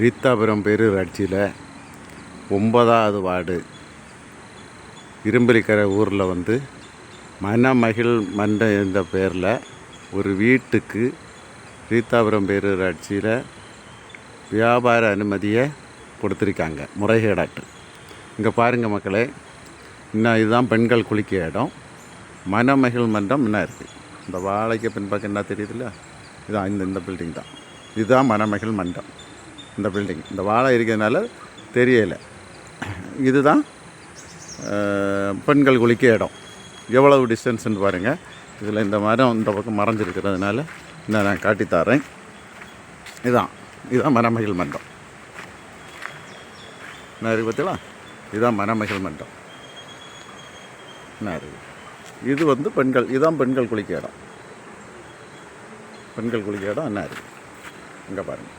ரீத்தாபுரம் பேரூராட்சியில் ஒன்பதாவது வார்டு. இரும்பலிக்கரை ஊரில் வந்து மனமகிழ் மண்டம் என்ற பேரில் ஒரு வீட்டுக்கு ரீத்தாபுரம் பேரூராட்சியில் வியாபார அனுமதியை கொடுத்துருக்காங்க முறைகேடாட்டு. இங்கே பாருங்கள் மக்களே இன்னும் இதுதான் பெண்கள் குளிக்க இடம். மனமகிழ் மன்றம் இன்னும் இருக்குது இந்த வாழைக்கு பின்பக்கம் என்ன தெரியுதுல்ல? இதான் இந்த இந்த பில்டிங் தான். இதுதான் மனமகிழ் மன்றம் இந்த பில்டிங் இந்த வாழை இருக்கிறதுனால தெரியலை. இதுதான் பெண்கள் குளிக்க இடம். எவ்வளவு டிஸ்டன்ஸ்னு பாருங்கள் இதில் இந்த மரம் இந்த பக்கம் மறைஞ்சிருக்கிறதுனால இந்த நான் காட்டித்தாரேன் இதுதான் இதுதான் மணமகிழ் மன்றம். என்ன இருக்குது பார்த்தீங்களா இதுதான் மனமகிழ் மன்றம். என்ன இது வந்து பெண்கள் இதுதான் பெண்கள் குளிக்க இடம். பெண்கள் குளிக்க இடம் என்ன இருக்குது இங்கே பாருங்கள்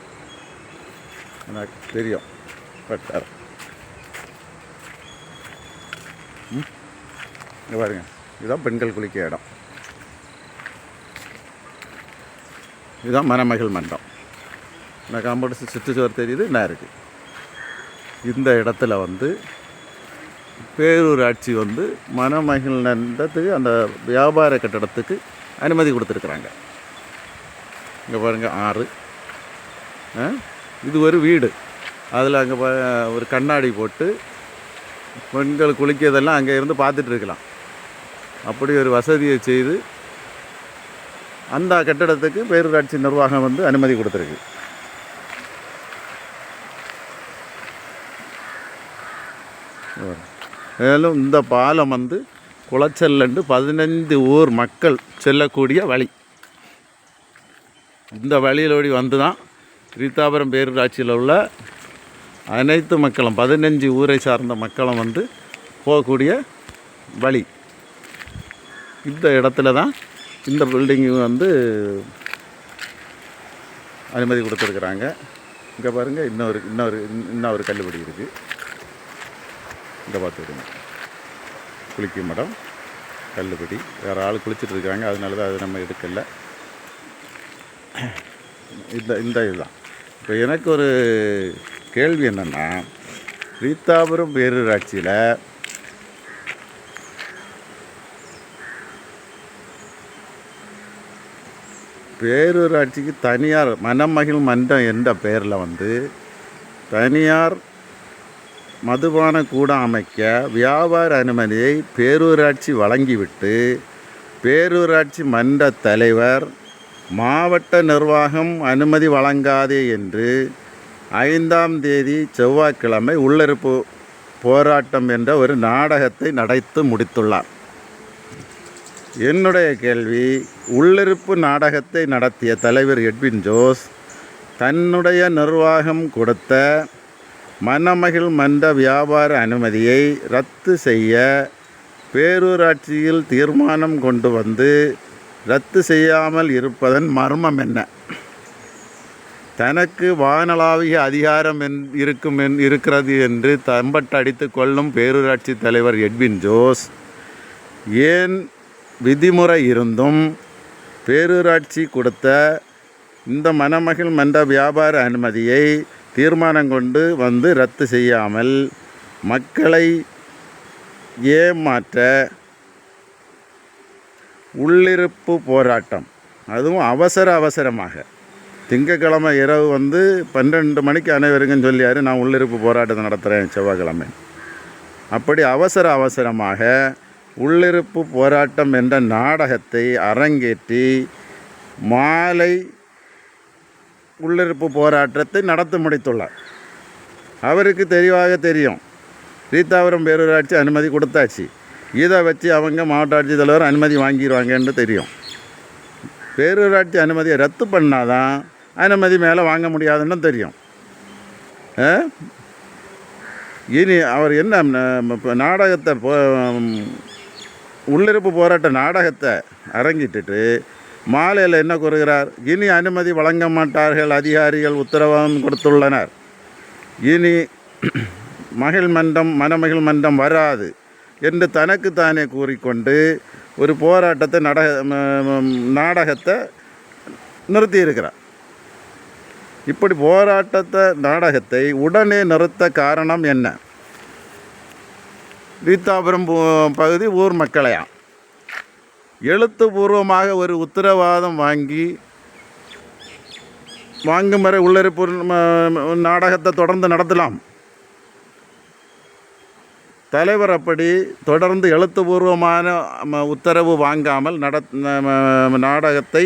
எனக்கு தெரியும். பட் இங்கே பாருங்க. இதுதான் பெண்கள் குளிக்க இடம். இதுதான் மணமகள் மன்றம் இந்த காம்பவுண்ட் சுற்றுச்சுவர் தெரியுது என்ன இருக்குது இந்த இடத்துல வந்து பேரூராட்சி வந்து மணமகள் மன்றத்துக்கு அந்த வியாபார கட்டடத்துக்கு அனுமதி கொடுத்துருக்குறாங்க. இங்கே பாருங்கள் ஆறு. ஆ? இது ஒரு வீடு. அதில் அங்கே ஒரு கண்ணாடி போட்டு பெண்கள் குளிக்கிறதெல்லாம் அங்கே இருந்து பார்த்துட்டு இருக்கலாம். அப்படி ஒரு வசதியை செய்து அந்த கட்டடத்துக்கு பேரூராட்சி நிர்வாகம் வந்து அனுமதி கொடுத்துருக்கு. மேலும் இந்த பாலம் வந்து குளச்சல்லண்டு பதினைந்து ஊர் மக்கள் செல்லக்கூடிய வழி. இந்த வழியிலோடி வந்து தான் ரீதாபுரம் பேரூராட்சியில் உள்ள அனைத்து மக்களும் பதினஞ்சு ஊரை சார்ந்த மக்களும் வந்து போகக்கூடிய வழி. இந்த இடத்துல தான் இந்த பில்டிங்கு வந்து அனுமதி கொடுத்துருக்குறாங்க. இங்கே பாருங்கள் இன்னொரு இன்னொரு இன்னொரு கல்லுபடி இருக்குது இங்கே பார்த்துக்கிடுங்க குளிக்கும் மடம் கல்லுபடி. வேறு ஆள் குளிச்சுட்டு இருக்காங்க அதனால தான் அது நம்ம எடுக்கலை. இந்த இந்த இதுதான். இப்போ எனக்கு ஒரு கேள்வி என்னென்னா ரீத்தாபுரம் பேரூராட்சியில் பேரூராட்சிக்கு தனியார் மனமகிழ் மன்றம் என்ற பெயரில் வந்து தனியார் மதுபான கூடம் அமைக்க வியாபார அனுமதியை பேரூராட்சி வழங்கிவிட்டு பேரூராட்சி மன்ற தலைவர் மாவட்ட நிர்வாகம் அனுமதி வழங்காதே என்று ஐந்தாம் தேதி செவ்வாய்க்கிழமை உள்ளிருப்பு போராட்டம் என்ற ஒரு நாடகத்தை நடத்து முடித்துள்ளார். என்னுடைய கேள்வி உள்ளிருப்பு நாடகத்தை நடத்திய தலைவர் எட்வின் ஜோஸ் தன்னுடைய நிர்வாகம் கொடுத்த மணமகிழ் மன்ற வியாபார அனுமதியை ரத்து செய்ய பேரூராட்சியில் தீர்மானம் கொண்டு வந்து ரத்து செய்யாமல் இருப்பதன் மர்மம் என்ன? தனக்கு வானளாவிய அதிகாரம் என் இருக்கும் என் இருக்கிறது என்று தம்பட்டு அடித்து கொள்ளும் பேரூராட்சி தலைவர் எட்வின் ஜோஸ் ஏன் விதிமுறை இருந்தும் பேரூராட்சி கொடுத்த இந்த மணமகள் மன்ற வியாபார அனுமதியை தீர்மானம் கொண்டு வந்து ரத்து செய்யாமல் மக்களை ஏமாற்ற உள்ளிருப்பு போராட்டம். அதுவும் அவசர அவசரமாக. திங்கக்கிழமை இரவு வந்து பன்னெண்டு மணிக்கு அனைவருக்கும் சொல்லியாரு நான் உள்ளிருப்பு போராட்டத்தை நடத்துகிறேன் செவ்வாய்க்கிழமை. அப்படி அவசர அவசரமாக உள்ளிருப்பு போராட்டம் என்ற நாடகத்தை அரங்கேற்றி மாலை உள்ளிருப்பு போராட்டத்தை நடத்தி முடித்துள்ளார். அவருக்கு தெளிவாக தெரியும். ரீதாபுரம் பேரூராட்சி அனுமதி கொடுத்தாச்சு. இதை வச்சு அவங்க மாவட்ட ஆட்சித்தலைவர் அனுமதி வாங்கிடுவாங்கன்னு தெரியும். பேரூராட்சி அனுமதியை ரத்து பண்ணாதான் அனுமதி மேலே வாங்க முடியாதுன்னு தெரியும். ஆ? இனி அவர் என்ன நாடகத்தை போ- உள்ளிருப்பு போராட்ட நாடகத்தை அரங்கிட்டுட்டு மாலையில் என்ன கூறுகிறார்? இனி அனுமதி வழங்க மாட்டார்கள் அதிகாரிகள் உத்தரவாதம் கொடுத்துள்ளனர். இனி மகிழ் மன்றம் மனமகிழ் மன்றம் வராது. என்று தனக்குத்தானே கூறிக்கொண்டு ஒரு போராட்டத்தை நடக நாடகத்தை நிறுத்தியிருக்கிறார். இப்படி போராட்டத்தை நாடகத்தை உடனே நிறுத்த காரணம் என்ன? ரீத்தாபுரம் பகுதி ஊர் மக்களையா? எழுத்துப்பூர்வமாக ஒரு உத்தரவாதம் வாங்கி வாங்கும் வரை உள்ளிருப்பு நாடகத்தை தொடர்ந்து நடத்தலாம். தலைவர் அப்படி தொடர்ந்து எழுத்துப்பூர்வமான ம- உத்தரவு வாங்காமல் நட நாடகத்தை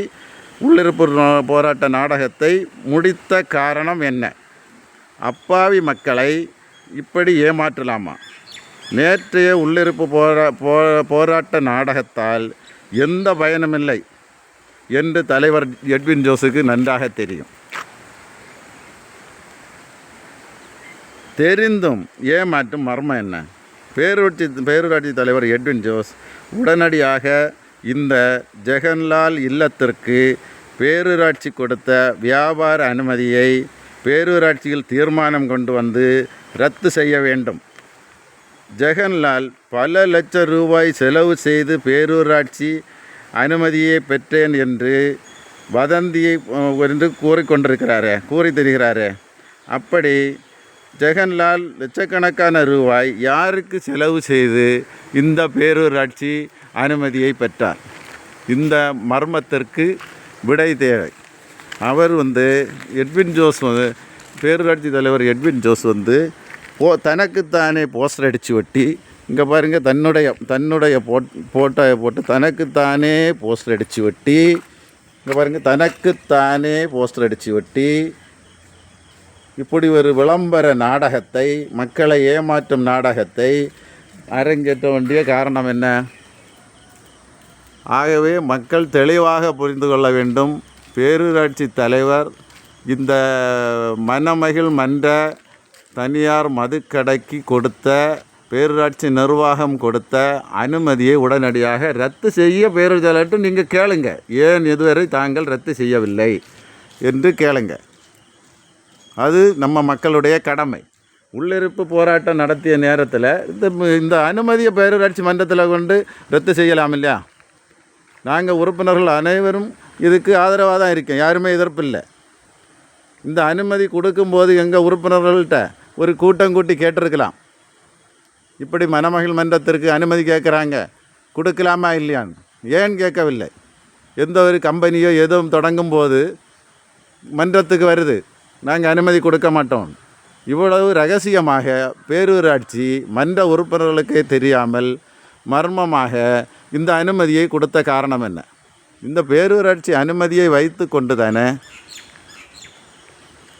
உள்ளிருப்பு போராட்ட நாடகத்தை முடித்த காரணம் என்ன? அப்பாவி மக்களை இப்படி ஏமாற்றலாமா? நேற்றைய உள்ளிருப்பு போரா போ போராட்ட நாடகத்தால் எந்த பயனுமில்லை என்று தலைவர் எட்வின் ஜோஸுக்கு நன்றாக தெரியும். தெரிந்தும் ஏமாற்றும் மர்மம் என்ன? பேரூட்சி பேரூராட்சி தலைவர் எட்வின் ஜோஸ் உடனடியாக இந்த ஜெகன்லால் இல்லத்திற்கு பேரூராட்சி கொடுத்த வியாபார அனுமதியை பேரூராட்சியில் தீர்மானம் கொண்டு வந்து ரத்து செய்ய வேண்டும். ஜெகன்லால் பல லட்சம் ரூபாய் செலவு செய்து பேரூராட்சி அனுமதியை பெற்றேன் என்று வதந்தியை என்று கூறிக்கொண்டிருக்கிறாரே கூறி தெரிகிறாரே. அப்படி ஜெகன்லால் லட்சக்கணக்கான ரூபாய் யாருக்கு செலவு செய்து இந்த பேரூராட்சி அனுமதியை பெற்றார்? இந்த மர்மத்திற்கு விடை தேவை. அவர் வந்து எட்வின் ஜோஸ் வந்து பேரூராட்சி தலைவர் எட்வின் ஜோஸ் வந்து போ தனக்குத்தானே போஸ்டர் அடித்து ஒட்டி இங்கே பாருங்கள் தன்னுடைய தன்னுடைய போட் போட்டோவை போட்டு தனக்குத்தானே போஸ்டர் அடித்து ஒட்டி இங்கே பாருங்கள் தனக்குத்தானே போஸ்டர் அடித்து ஒட்டி இப்படி ஒரு விளம்பர நாடகத்தை மக்களை ஏமாற்றும் நாடகத்தை அரங்கேற்ற வேண்டிய காரணம் என்ன? ஆகவே மக்கள் தெளிவாக புரிந்து கொள்ள வேண்டும். பேரூராட்சி தலைவர் இந்த மனமகிழ் மன்ற தனியார் மதுக்கடைக்கு கொடுத்த பேரூராட்சி நிர்வாகம் கொடுத்த அனுமதியை உடனடியாக ரத்து செய்ய பேரூர் நீங்கள் கேளுங்க. ஏன் இதுவரை தாங்கள் ரத்து செய்யவில்லை? என்று கேளுங்கள் அது நம்ம மக்களுடைய கடமை. உள்ளிருப்பு போராட்டம் நடத்திய நேரத்தில் இந்த இந்த அனுமதியை பேரூராட்சி மன்றத்தில் கொண்டு ரத்து செய்யலாம் இல்லையா? நாங்கள் உறுப்பினர்கள் அனைவரும் இதுக்கு ஆதரவாக தான் இருக்கோம் யாருமே எதிர்ப்பு இல்லை. இந்த அனுமதி கொடுக்கும்போது எங்கள் உறுப்பினர்கள்ட்ட ஒரு கூட்டம் கூட்டி கேட்டிருக்கலாம். இப்படி மணமகள் மன்றத்திற்கு அனுமதி கேட்குறாங்க. கொடுக்கலாமா இல்லையான்னு. ஏன் கேட்கவில்லை? எந்த ஒரு கம்பெனியோ எதுவும் தொடங்கும் போது மன்றத்துக்கு வருது. நாங்கள் அனுமதி கொடுக்க மாட்டோம். இவ்வளவு ரகசியமாக பேரூராட்சி மன்ற உறுப்பினர்களுக்கே தெரியாமல் மர்மமாக இந்த அனுமதியை கொடுத்த காரணம் என்ன? இந்த பேரூராட்சி அனுமதியை வைத்து கொண்டு தானே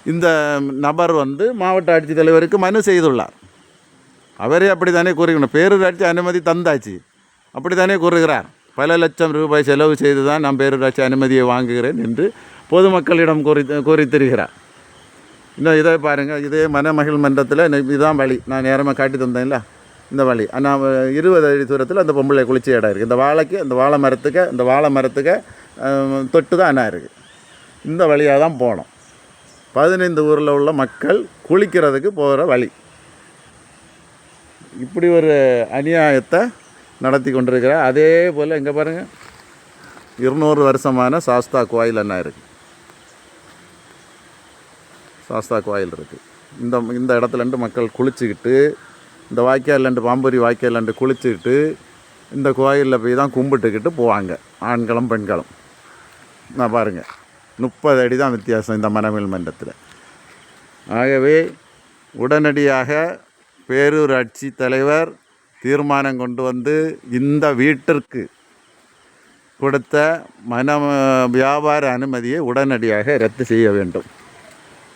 இந்த நபர் வந்து மாவட்ட ஆட்சித்தலைவருக்கு மனு செய்துள்ளார். அவரே அப்படி தானே கூறுகிறார். பேரூராட்சி அனுமதி தந்தாச்சு. அப்படி தானே கூறுகிறார். பல லட்சம் ரூபாய் செலவு செய்து தான் நான் பேரூராட்சி அனுமதியை வாங்குகிறேன் என்று பொதுமக்களிடம் கூறி கூறி இன்னும் இதை பாருங்கள் இதே மனமகிழ் மன்றத்தில் இதுதான் வழி நான் நேரமாக காட்டி தந்தேன்ல இந்த வழி நான் இருபது அடி தூரத்தில் அந்த பொம்பளை குளிச்ச இடம் இருக்குது இந்த வாழைக்கு இந்த வாழை மரத்துக்கு இந்த வாழை மரத்துக்கு தொட்டு தான் அண்ணா இருக்குது இந்த வழியாக தான் போனோம். பதினைந்து ஊரில் உள்ள மக்கள் குளிக்கிறதுக்கு போகிற வழி. இப்படி ஒரு அநியாயத்தை நடத்தி கொண்டிருக்கிறார். அதே போல் இங்கே பாருங்கள் இருநூறு வருஷமான சாஸ்தா கோயில் என்ன இருக்குது சாஸ்தா கோயில் இருக்குது இந்த இந்த இடத்துலண்டு மக்கள் குளிச்சுக்கிட்டு இந்த வாய்க்கால்ண்டு பாம்புரி வாய்க்கால்லண்டு குளிச்சுக்கிட்டு இந்த கோயிலில் போய் தான் கும்பிட்டுக்கிட்டு போவாங்க. ஆண்களும் பெண்களும். நான் பாருங்கள் முப்பது அடி தான் வித்தியாசம் இந்த மனமில் மன்றத்தில் ஆகவே உடனடியாக பேரூராட்சி தலைவர் தீர்மானம் கொண்டு வந்து இந்த வீட்டிற்கு கொடுத்த மன வியாபார அனுமதியை உடனடியாக ரத்து செய்ய வேண்டும்.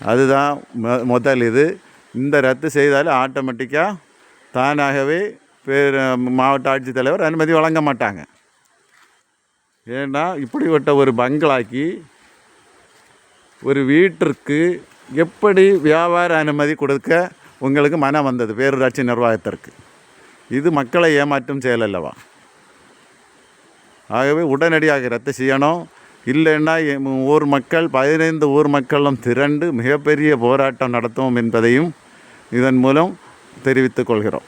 அதுதான் மொ- முதல் இது. இந்த ரத்து செய்தால் ஆட்டோமேட்டிக்காக தானாகவே பேர் மாவட்ட ஆட்சித்தலைவர் அனுமதி வழங்க மாட்டாங்க. ஏன்னா இப்படிப்பட்ட ஒரு பங்களாக்கி ஒரு வீட்டிற்கு எப்படி வியாபார அனுமதி கொடுக்க உங்களுக்கு மனம் வந்தது? பேரூராட்சி நிர்வாகத்திற்கு. இது மக்களை ஏமாற்றும் செயல் அல்லவா? ஆகவே உடனடியாக ரத்து செய்யணும். இல்லைன்னா ஊர் மக்கள் பதினைந்து ஊர் மக்களும் திரண்டு மிகப்பெரிய போராட்டம் நடத்துவோம் என்பதையும் இதன் மூலம் தெரிவித்துக் கொள்கிறோம்.